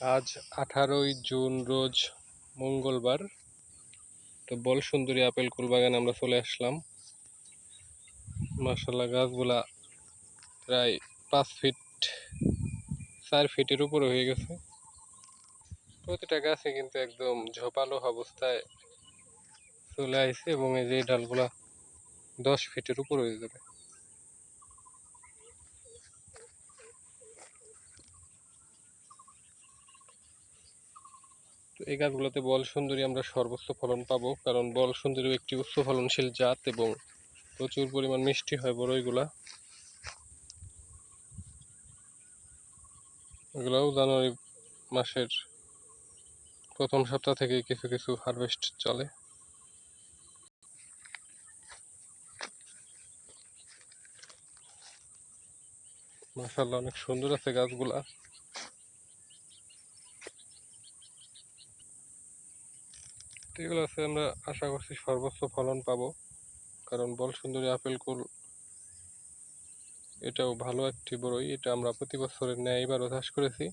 আজ আঠারোই জুন রোজ মঙ্গলবার। তো বল, সুন্দরী আপেল কুল বাগানে আমরা চলে আসলাম। মাসাল্লাহ গাছগুলা প্রায় পাঁচ ফিট, চার ফিটের উপরে হয়ে গেছে। প্রতিটা গাছে কিন্তু একদম ঝোপালো অবস্থায় চলে আসছে এবং এই যে ডালগুলা দশ ফিটের উপর হয়ে যাবে। তো এই গাছগুলোতে বল সুন্দরী আমরা সর্বোচ্চ ফলন পাবো, কারণ বল সুন্দরী একটি উচ্চ ফলনশীল জাত এবং প্রচুর পরিমাণ মিষ্টি হয় বড় এগুলা। এগুলোও জানুয়ারি মাসের প্রথম সপ্তাহ থেকে কিছু কিছু হারভেস্ট চলে। মাশাল্লাহ অনেক সুন্দর আছে গাছগুলা। এগুলো আছে আমরা আশা করছি সর্বোচ্চ ফলন পাবো। কারণ বল সুন্দরী আপেল কুল, এটাও ভালো একটি বড়ই এটা আমরা প্রতি বছরের ন্যায় এবারও চাষ করেছি।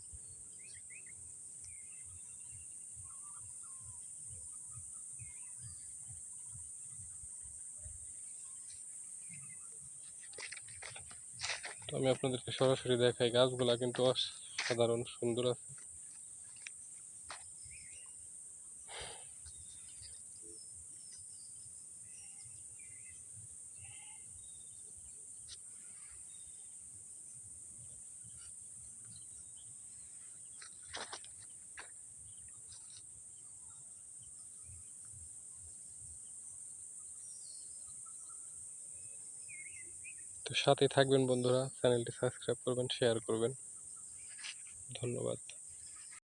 আমি আপনাদেরকে সরাসরি দেখাই, গাছগুলা কিন্তু অসাধারণ সুন্দর আছে। তো সাথে থাকবেন বন্ধুরা চ্যানেলটি সাবস্ক্রাইব করবেন শেয়ার করবেন। ধন্যবাদ।